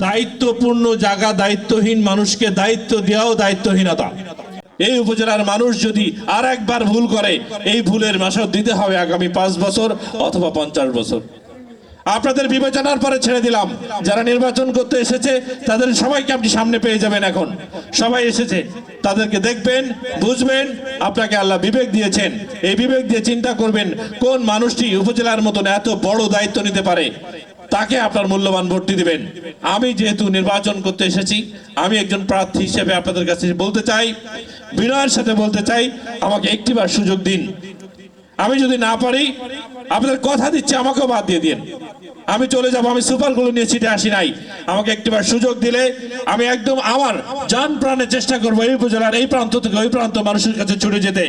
দায়িত্বপূর্ণ জায়গা, দায়িত্বহীন মানুষকে দায়িত্ব দেওয়াও দায়িত্বহীনতা। এই উপজেলার মানুষ যদি আর একবার ভুল করে, এই ভুলের মাসক দিতে হবে আগামী পাঁচ বছর অথবা পঞ্চাশ বছর। আপনাদের বিবেচনার পরে ছেড়ে দিলাম। যারা নির্বাচন করতে এসেছে, তাদের সবাইকে আপনি সামনে পেয়ে যাবেন এখন। সবাই এসেছে, তাদেরকে দেখবেন, বুঝবেন, আপনাকে আল্লাহ বিবেক দিয়েছেন। এই বিবেক দিয়ে চিন্তা করবেন, কোন মানুষটি উপজেলার মতন এত বড় দায়িত্ব নিতে পারে? তাকে আপনার মূল্যবান ভোটটি দিবেন। আমি যেহেতু নির্বাচন করতে এসেছি, আমি একজন প্রার্থী হিসেবে আপনাদের কাছে বলতে চাই, বিনয়ের সাথে বলতে চাই, আমাকে একটিবার সুযোগ দিন। আমি যদি না পারি, আপনাদের কথা দিচ্ছি, আমাকেও বাদ দিয়ে দিন। আমি চলে যাব, আমি সুপারগুলো নিয়ে ছিটে আসি নাই। আমাকে একটিবার সুযোগ দিলে আমি একদম আমার যান প্রাণে চেষ্টা করব এই উপজেলার, এই প্রান্ত থেকে ওই প্রান্ত মানুষের কাছে ছুটে যেতে।